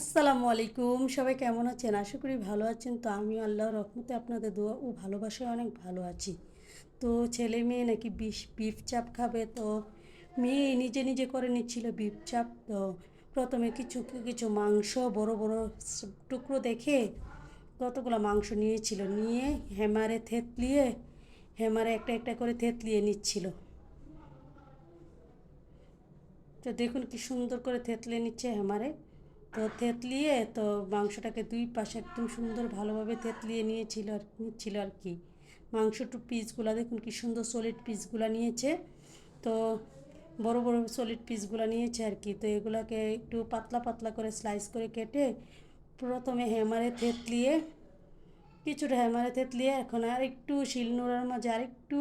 আসসালামু আলাইকুম। সবাই কেমন আছেন? আশা করি ভালো আছেন। তো আমি আল্লাহ রহমতে আপনাদের দোয়া ও ভালোবাসায় অনেক ভালো আছি। তো ছেলে মেয়ে নাকি বিষ, বিফ চাপ খাবে? তো মেয়ে নিজে নিজে করে নিচ্ছিল বিফ চাপ। তো প্রথমে কিছু কিছু মাংস বড় বড় টুকরো দেখে কতগুলো মাংস নিয়েছিল। নিয়ে হেমারে থেতলিয়ে হেমারে একটা একটা করে থেতলিয়ে নিচ্ছিল। তো দেখুন কি সুন্দর করে থেতলে নিচ্ছে হেমারে তো থেতলিয়ে তো মাংসটাকে দুই পাশে একদম সুন্দর ভালোভাবে থেতলিয়ে নিয়েছিল আর নিচ্ছিল আর কি। মাংসটু পিসগুলো দেখুন কি সুন্দর সলিড পিসগুলো নিয়েছে। তো বড় বড় সলিড পিসগুলো নিয়েছে আর কি। তো এগুলাকে একটু পাতলা পাতলা করে স্লাইস করে কেটে প্রথমে হেমারে থেতলিয়ে, কিছুটা হ্যামারে থেতলিয়ে এখন আর একটু শিলনোড়ার মাঝে আর একটু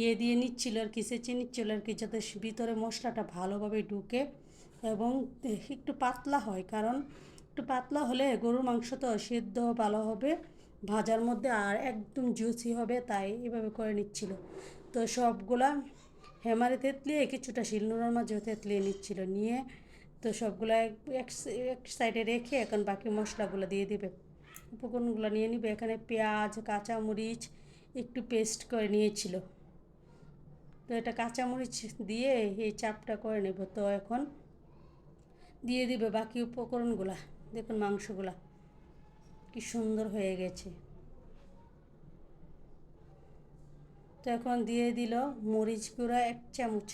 ইয়ে দিয়ে নিচ্ছিল আর কি, সেচে নিচ্ছিল আর কি, যাতে ভিতরে মশলাটা ভালোভাবে ঢুকে। এবং একটু পাতলা হয়, কারণ একটু পাতলা হলে গরুর মাংস তো সেদ্ধ ভালো হবে, ভাজার মধ্যে আর একদম জুসি হবে, তাই এভাবে করে নিচ্ছিল। তো সবগুলা হেমারে তেতলিয়ে কিছুটা শিলনোড়ার মাঝেও তেতলিয়ে নিচ্ছিল, নিয়ে তো সবগুলো এক এক সাইডে রেখে এখন বাকি মশলাগুলো দিয়ে দিবে। উপকরণগুলো নিয়ে নিবে, এখানে পেঁয়াজ, কাঁচামরিচ একটু পেস্ট করে নিয়েছিল। তো এটা কাঁচামরিচ দিয়ে এই চাপটা করে নেব। তো এখন দিয়ে দিবে বাকি উপকরণগুলা। দেখুন মাংসগুলা, কি সুন্দর হয়ে গেছে। তো এখন দিয়ে দিল মরিচ গুঁড়া এক চামচ।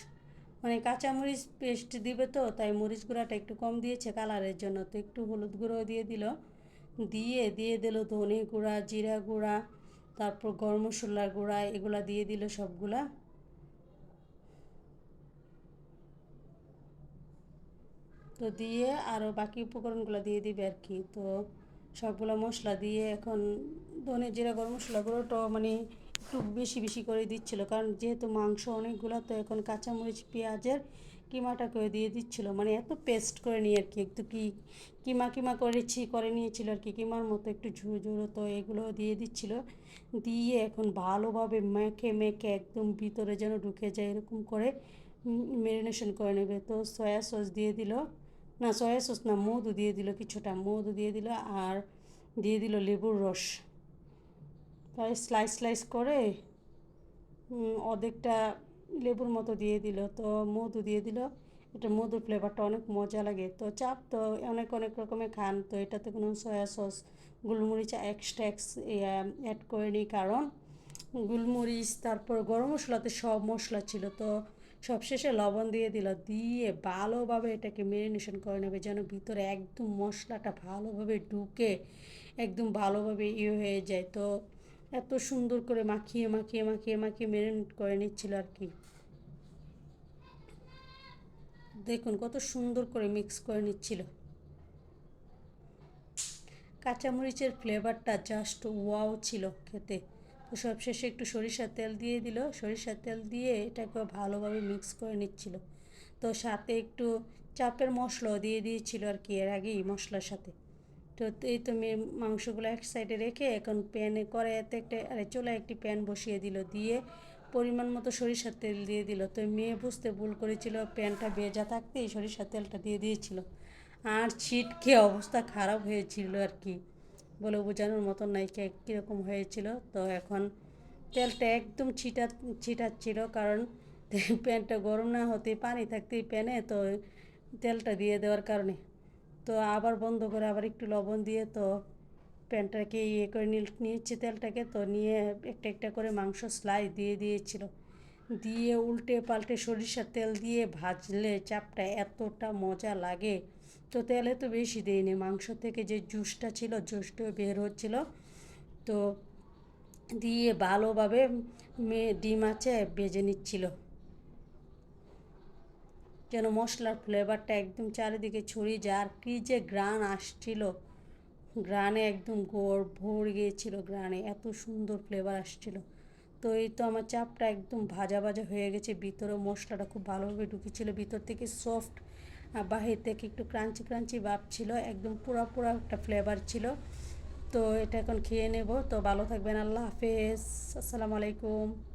মানে কাঁচামরিচ পেস্ট দিবে তো, তাই মরিচ গুঁড়াটা একটু কম দিয়েছে কালারের জন্য। তো একটু হলুদ গুঁড়ো দিয়ে দিল। দিয়ে দিয়ে দিল ধনে গুঁড়া, জিরা গুঁড়া, তারপর গরম মশলার গুঁড়া, এগুলা দিয়ে দিল সবগুলা। তো দিয়ে আরও বাকি উপকরণগুলো দিয়ে দিবে আর কি। তো সবগুলো মশলা দিয়ে এখন ধনে জিরা, গরম মশলাগুলোটা মানে একটু বেশি বেশি করে দিচ্ছিল। কারণ যেহেতু মাংস অনেকগুলো, তো এখন কাঁচামরিচ, পেঁয়াজের কিমাটা করে দিয়ে দিচ্ছিল। মানে এত পেস্ট করে নিয়ে আর কি, একটু কি কিমা কিমা করেছি করে নিয়েছিল আর কি। কিমার মতো একটু ঝুড়ো ঝুড়ো তো এগুলো দিয়ে দিচ্ছিল। দিয়ে এখন ভালোভাবে মেখে মেখে একদম ভিতরে যেন ঢুকে যায়, এরকম করে ম্যারিনেশন করে নেবে। তো সয়া সস দিয়ে দিল। না, সয়া সস না, মধু দিয়ে দিল কিছুটা, মধু দিয়ে দিল আর দিয়ে দিল লেবুর রস। তাই স্লাইস স্লাইস করে অর্ধেকটা লেবুর মতো দিয়ে দিল। তো মধু দিয়ে দিল। এটা মধুর ফ্লেভারটা অনেক মজা লাগে। তো চাপ তো অনেক অনেক রকমের খান। তো এটাতে কোনো সয়া সস, গোলমরিচ এক্সট্রা এক্স অ্যাড করে নিই। কারণ গোলমরিচ, তারপর গরম মশলাতে সব মশলা ছিল। তো সবশেষে লবণ দিয়ে দিল, দিয়ে ভালোভাবে এটাকে মেরিনেশন করে নেবে যেন ভিতরে একদম মশলাটা ভালোভাবে ঢুকে একদম ভালোভাবে ইয়ে হয়ে যায়। তো এত সুন্দর করে মাখিয়ে মাখিয়ে মাখিয়ে মাখিয়ে মেরিনেট করে নিচ্ছিল আর কি। দেখুন কত সুন্দর করে মিক্স করে নিচ্ছিল। কাঁচামরিচের ফ্লেভারটা জাস্ট ওয়াও ছিল খেতে। সবশেষে একটু সরিষার তেল দিয়ে দিল। সরিষার তেল দিয়ে এটাকে ভালোভাবে মিক্স করে নিচ্ছিল। তো সাথে একটু চাপের মশলাও দিয়ে দিয়েছিল আর কি এর আগেই মশলার সাথে। তো এই তো মেয়ে মাংসগুলো এক সাইডে রেখে এখন প্যানে করে এতে একটা, আরে চলে একটি প্যান বসিয়ে দিল। দিয়ে পরিমাণ মতো সরিষার তেল দিয়ে দিল। তো মেয়ে বুঝতে ভুল করেছিল প্যানটা ভেজা থাকতেই সরিষার তেলটা দিয়ে দিয়েছিল। আর ছিটকে অবস্থা খারাপ হয়েছিল আর কি। বলে বোঝানোর মতন নাই কীরকম হয়েছিল। তো এখন তেলটা একদম ছিটা, ছিটাচ্ছিল কারণ প্যানটা গরম না হতে পানি থাকতেই প্যানে, তো তেলটা দিয়ে দেওয়ার কারণে। তো আবার বন্ধ করে আবার একটু লবণ দিয়ে তো প্যানটাকে ইয়ে করে নিয়েছে তেলটাকে, তো নিয়ে একটা একটা করে মাংস স্লাই দিয়ে দিয়েছিল। দিয়ে উল্টে পাল্টে সরিষার তেল দিয়ে ভাজলে চাপটা এতটা মজা লাগে। তো তেলে তো বেশি দেয়নি মাংস থেকে যে জুসটা ছিল, জুসটা বের হচ্ছিল। তো দিয়ে ভালোভাবে মেয়ে ডিম আছে, ভেজে নিচ্ছিল। যেন মশলার ফ্লেভারটা একদম চারিদিকে ছড়িয়ে যায়। আর কী যে গ্রান আসছিল। গ্রানে একদম গোড় ভর গিয়েছিল গ্রানে এত সুন্দর ফ্লেভার আসছিল। তো এই তো আমার চাপটা একদম ভাজা ভাজা হয়ে গেছে, ভিতরে মশলাটা খুব ভালোভাবে ঢুকেছিল, ভিতর থেকে সফট বাহির থেকে একটু ক্রাঞ্চি ক্রাঞ্চি ভাব ছিল, একদম পুরা পুরা একটা ফ্লেভার ছিল। তো এটা এখন খেয়ে নেব। তো ভালো থাকবেন। আল্লাহ হাফেজ। আসসালামু আলাইকুম।